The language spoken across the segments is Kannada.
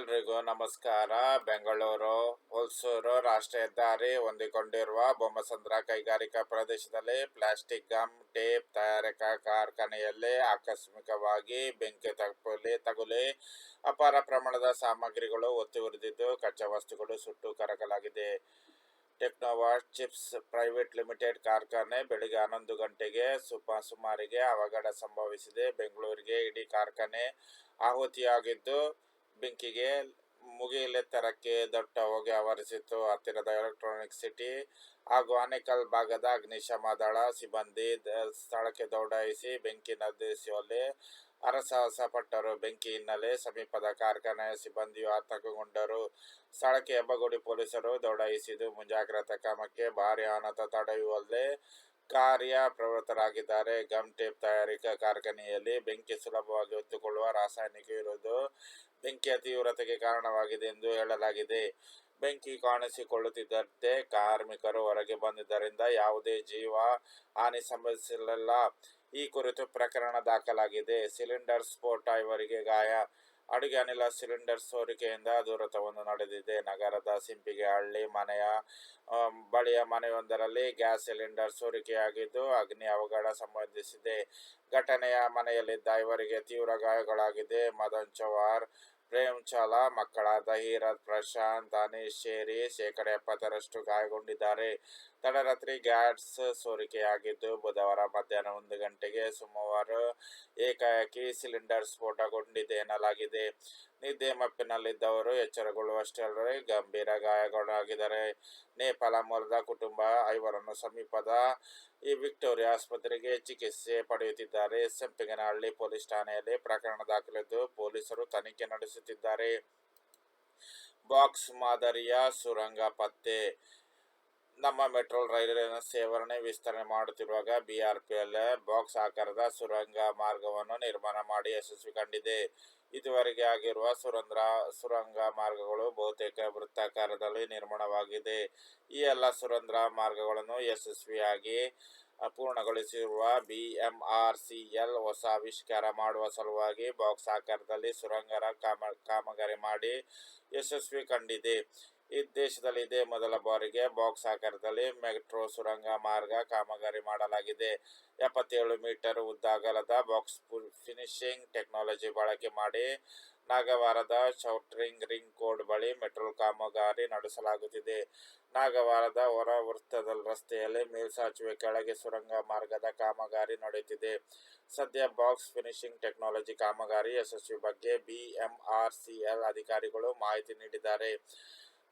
ಎಲ್ರಿಗೂ ನಮಸ್ಕಾರ. ಬೆಂಗಳೂರು, ಹೊಲ್ಸೂರು ರಾಷ್ಟ್ರೀಯ ಹೆದ್ದಾರಿ ಹೊಂದಿಕೊಂಡಿರುವ ಬೊಮ್ಮಸಂದ್ರ ಕೈಗಾರಿಕಾ ಪ್ರದೇಶದಲ್ಲಿ ಪ್ಲಾಸ್ಟಿಕ್ ಗಮ್, ಟೇಪ್ ತಯಾರಿಕಾ ಕಾರ್ಖಾನೆಯಲ್ಲಿ ಆಕಸ್ಮಿಕವಾಗಿ ಬೆಂಕಿ ತಗುಲಿ ತಗುಲಿ ಅಪಾರ ಪ್ರಮಾಣದ ಸಾಮಗ್ರಿಗಳು ಒತ್ತಿ ಉರಿದಿದ್ದು ಕಚ್ಚಾ ವಸ್ತುಗಳು ಸುಟ್ಟು ಕರಕಲಾಗಿದೆ. ಟೆಕ್ನೋವಾ ಚಿಪ್ಸ್ ಪ್ರೈವೇಟ್ ಲಿಮಿಟೆಡ್ ಕಾರ್ಖಾನೆ ಬೆಳಿಗ್ಗೆ ಹನ್ನೊಂದು ಗಂಟೆಗೆ ಸುಪ ಸುಮಾರಿಗೆ ಅವಘಡ ಸಂಭವಿಸಿದೆ. ಬೆಂಗಳೂರಿಗೆ ಇಡೀ ಕಾರ್ಖಾನೆ ಆಹುತಿಯಾಗಿದ್ದು ಬೆಂಕಿಗೆ ಮುಗಿಲೆತ್ತರಕ್ಕೆ ದಟ್ಟ ಹೊಗೆ ಆವರಿಸಿತ್ತು. ಹತ್ತಿರದ ಎಲೆಕ್ಟ್ರಾನಿಕ್ ಸಿಟಿ ಹಾಗೂ ಆನೇಕಲ್ ಭಾಗದ ಅಗ್ನಿಶಮ ದಳ ಸಿಬ್ಬಂದಿ ಸ್ಥಳಕ್ಕೆ ದೌಡಾಯಿಸಿ ಬೆಂಕಿ ನಂದಿಸುವಲ್ಲಿ ಹರಸಾಹಸ ಪಟ್ಟರು ಬೆಂಕಿ ಹಿನ್ನೆಲೆ ಸಮೀಪದ ಕಾರ್ಖಾನೆಯ ಸಿಬ್ಬಂದಿಯು ಆತಂಕಗೊಂಡರು. ಸ್ಥಳಕ್ಕೆ ಹೆಬ್ಬಗುಡಿ ಪೊಲೀಸರು ದೌಡಾಯಿಸಿದ್ದು. ಮುಂಜಾಗ್ರತಾ ಕ್ರಮಕ್ಕೆ ಭಾರಿ ಅನಾಹುತ ತಡೆಯುವಲ್ಲೇ ಕಾರ್ಯ ಪ್ರವೃತ್ತರಾಗಿದ್ದಾರೆ ಗಮ್ ಟೇಪ್ ತಯಾರಿಕಾ ಕಾರ್ಖಾನೆಯಲ್ಲಿ ಬೆಂಕಿ ಸುಲಭವಾಗಿ ಹೊತ್ತುಕೊಳ್ಳುವ ರಾಸಾಯನಿಕ ಇರುವುದು ಬೆಂಕಿಯ ತೀವ್ರತೆಗೆ ಕಾರಣವಾಗಿದೆ ಎಂದು ಹೇಳಲಾಗಿದೆ. ಬೆಂಕಿ ಕಾಣಿಸಿಕೊಳ್ಳುತ್ತಿದ್ದಂತೆ ಕಾರ್ಮಿಕರು ಹೊರಗೆ ಬಂದಿದ್ದರಿಂದ ಯಾವುದೇ ಜೀವ ಹಾನಿ ಸಂಭವಿಸಿಲ್ಲ ಈ ಕುರಿತು ಪ್ರಕರಣ ದಾಖಲಾಗಿದೆ. ಸಿಲಿಂಡರ್ ಸ್ಫೋಟ ಇವರಿಗೆ ಗಾಯ ಅಡುಗೆ ಅನಿಲ ಸಿಲಿಂಡರ್ ಸೋರಿಕೆಯಿಂದ ದುರಂತವೊಂದು ನಡೆದಿದೆ. ನಗರದ ಸಿಂಪಿಗೆ ಹಳ್ಳಿ ಮನೆಯ ಬಳಿಯ ಮನೆಯೊಂದರಲ್ಲಿ ಗ್ಯಾಸ್ ಸಿಲಿಂಡರ್ ಸೋರಿಕೆಯಾಗಿದ್ದು ಅಗ್ನಿ ಅವಘಡ ಸಂಬಂಧಿಸಿದೆ ಘಟನೆಯ ಮನೆಯಲ್ಲಿದ್ದ ಇವರಿಗೆ ತೀವ್ರ ಗಾಯಗಳಾಗಿದೆ. ಮದನ್ ಚವಾರ್ ಪ್ರೇಮ್ ಚಾಲ, ಮಕ್ಕಳಾದ ಹೀರತ್, ಪ್ರಶಾಂತ್, ಅನೀಶ್ ಸೇರಿ ಶೇಕಡ ಎಪ್ಪತ್ತರಷ್ಟು ಗಾಯಗೊಂಡಿದ್ದಾರೆ. ತಡರಾತ್ರಿ ಗ್ಯಾಟ್ಸ್ ಸೋರಿಕೆಯಾಗಿದ್ದು ಬುಧವಾರ ಮಧ್ಯಾಹ್ನ ಒಂದು ಗಂಟೆಗೆ ಸುಮಾರು ಏಕಾಏಕಿ ಸಿಲಿಂಡರ್ ಸ್ಫೋಟಗೊಂಡಿದೆ ಎನ್ನಲಾಗಿದೆ. ನಿದ್ದೆ ಮಪ್ಪಿನಲ್ಲಿದ್ದವರು ಎಚ್ಚರಗೊಳ್ಳುವಷ್ಟರಲ್ಲಿ ಗಂಭೀರ ಗಾಯಗಳಾಗಿದ್ದಾರೆ ನೇಪಾಳ ಮೂಲದ ಕುಟುಂಬ ಐವರನ್ನು ಸಮೀಪದ ಈ ವಿಕ್ಟೋರಿಯಾ ಆಸ್ಪತ್ರೆಗೆ ಚಿಕಿತ್ಸೆ ಪಡೆಯುತ್ತಿದ್ದಾರೆ. ಸಂಪಿಗನಹಳ್ಳಿ ಪೊಲೀಸ್ ಠಾಣೆಯಲ್ಲಿ ಪ್ರಕರಣ ದಾಖಲಿದ್ದು ಪೊಲೀಸರು ತನಿಖೆ ನಡೆಸುತ್ತಿದ್ದಾರೆ. ಬಾಕ್ಸ್ ಮಾದರಿಯ ಸುರಂಗ ಪತ್ತೆ ನಮ್ಮ ಮೆಟ್ರೋ ರೈಲಿನ ಸೇವನೆ, ವಿಸ್ತರಣೆ ಮಾಡುತ್ತಿರುವಾಗ ಬಿಆರ್ಪಿಎಲ್ ಬಾಕ್ಸ್ ಆಕಾರದ ಸುರಂಗ ಮಾರ್ಗವನ್ನು ನಿರ್ಮಾಣ ಮಾಡಿ ಯಶಸ್ವಿ ಕಂಡಿದೆ. ಇದುವರೆಗೆ ಆಗಿರುವ ಸುರಂದ್ರ, ಸುರಂಗ ಮಾರ್ಗಗಳು ಬಹುತೇಕ ವೃತ್ತಾಕಾರದಲ್ಲಿ ನಿರ್ಮಾಣವಾಗಿದೆ. ಈ ಎಲ್ಲ ಸುರಂದ್ರ ಮಾರ್ಗಗಳನ್ನು ಯಶಸ್ವಿಯಾಗಿ ಪೂರ್ಣಗೊಳಿಸಿರುವ ಬಿಎಂಆರ್ಸಿಎಲ್ ಹೊಸ ಆವಿಷ್ಕಾರ ಮಾಡುವ ಸಲುವಾಗಿ ಬಾಕ್ಸ್ ಆಕಾರದಲ್ಲಿ ಸುರಂಗರ ಕಾಮ, ಕಾಮಗಾರಿ ಮಾಡಿ ಯಶಸ್ವಿ ಕಂಡಿದೆ. ಈ ದೇಶದಲ್ಲಿ ಇದೇ ಮೊದಲ ಬಾರಿಗೆ ಬಾಕ್ಸ್ ಆಕಾರದಲ್ಲಿ ಮೆಟ್ರೋ, ಸುರಂಗ ಮಾರ್ಗ ಕಾಮಗಾರಿ ಮಾಡಲಾಗಿದೆ. ಎಪ್ಪತ್ತೇಳು ಮೀಟರ್ ಉದ್ದ ಅಗಲದ ಬಾಕ್ಸ್ ಫಿನಿಶಿಂಗ್ ಟೆಕ್ನಾಲಜಿ ಬಳಕೆ ಮಾಡಿ ನಾಗವಾರದ ಚೌಟ್ರಿಂಗ್ ರಿಂಗ್ ಕೋಡ್ ಬಳಿ ಮೆಟ್ರೋ ಕಾಮಗಾರಿ ನಡೆಸಲಾಗುತ್ತಿದೆ. ನಾಗವಾರದ ಹೊರ ವೃತ್ತದ ರಸ್ತೆಯಲ್ಲಿ ಮೇಲ್ಸಾಚುವೆ ಕೆಳಗೆ ಸುರಂಗ ಮಾರ್ಗದ ಕಾಮಗಾರಿ ನಡೆಯುತ್ತಿದೆ. ಸದ್ಯ ಬಾಕ್ಸ್ ಫಿನಿಶಿಂಗ್ ಟೆಕ್ನಾಲಜಿ ಕಾಮಗಾರಿ ಯಶಸ್ವಿ ಬಗ್ಗೆ ಬಿಎಂಆರ್ಸಿಎಲ್ ಅಧಿಕಾರಿಗಳು ಮಾಹಿತಿ ನೀಡಿದ್ದಾರೆ.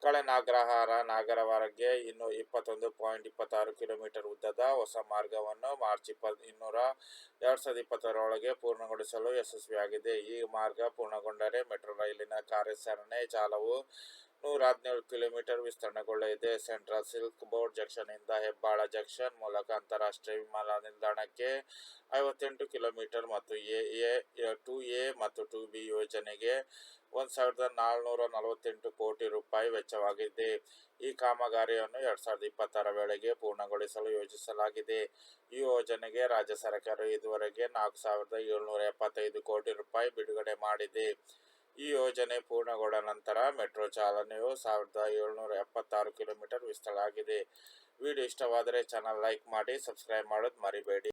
ಕಳೆ ನಾಗರಹಾರ ನಾಗರವರೆಗೆ ಇನ್ನು ಇಪ್ಪತ್ತೊಂದು ಪಾಯಿಂಟ್ ಇಪ್ಪತ್ತಾರು ಕಿಲೋಮೀಟರ್ ಉದ್ದದ ಹೊಸ ಮಾರ್ಗವನ್ನು ಮಾರ್ಚ್ ಇಪ್ಪ ಇನ್ನೂರ ಎರಡು ಸಾವಿರದ ಇಪ್ಪತ್ತರೊಳಗೆ ಪೂರ್ಣಗೊಳಿಸಲು ಯಶಸ್ವಿಯಾಗಿದೆ. ಈ ಮಾರ್ಗ ಪೂರ್ಣಗೊಂಡರೆ ಮೆಟ್ರೋ ರೈಲಿನ ಕಾರ್ಯಾಚರಣೆ ಜಾಲವು ನೂರ ಹದಿನೇಳು ಕಿಲೋಮೀಟರ್ ವಿಸ್ತರಣೆಗೊಳ್ಳಲಿದೆ ಸೆಂಟ್ರಲ್ ಸಿಲ್ಕ್ ಬೋರ್ಡ್ ಜಂಕ್ಷನ್ನಿಂದ ಹೆಬ್ಬಾಳ ಜಂಕ್ಷನ್ ಮೂಲಕ ಅಂತಾರಾಷ್ಟ್ರೀಯ ವಿಮಾನ ನಿಲ್ದಾಣಕ್ಕೆ ಐವತ್ತೆಂಟು ಕಿಲೋಮೀಟರ್ ಮತ್ತು ಎ ಎ, ಟು ಎ ಮತ್ತು ಟು ಬಿ ಯೋಜನೆಗೆ ಒಂದು ಸಾವಿರದ ನಾಲ್ನೂರ ನಲವತ್ತೆಂಟು ಕೋಟಿ ರೂಪಾಯಿ ವೆಚ್ಚವಾಗಿದೆ. ಈ ಕಾಮಗಾರಿಯನ್ನು ಎರಡ್ ಸಾವಿರದ ಇಪ್ಪತ್ತರ ವೇಳೆಗೆ ಪೂರ್ಣಗೊಳಿಸಲು ಯೋಜಿಸಲಾಗಿದೆ. ಈ ಯೋಜನೆಗೆ ರಾಜ್ಯ ಸರ್ಕಾರ ಇದುವರೆಗೆ ನಾಲ್ಕು ಸಾವಿರದ ಏಳ್ನೂರ ಎಪ್ಪತ್ತೈದು ಕೋಟಿ ರೂಪಾಯಿ ಬಿಡುಗಡೆ ಮಾಡಿದೆ. ಈ ಯೋಜನೆ ಪೂರ್ಣಗೊಂಡ ನಂತರ ಮೆಟ್ರೋ ಚಾಲನೆಯು ಸಾವಿರದ ಏಳ್ನೂರ ಎಪ್ಪತ್ತಾರು ಕಿಲೋಮೀಟರ್ ವಿಸ್ತರಣೆಯಾಗಿದೆ ವಿಡಿಯೋ ಇಷ್ಟವಾದರೆ ಚಾನಲ್ ಲೈಕ್ ಮಾಡಿ ಸಬ್ಸ್ಕ್ರೈಬ್ ಮಾಡೋದು ಮರಿಬೇಡಿ.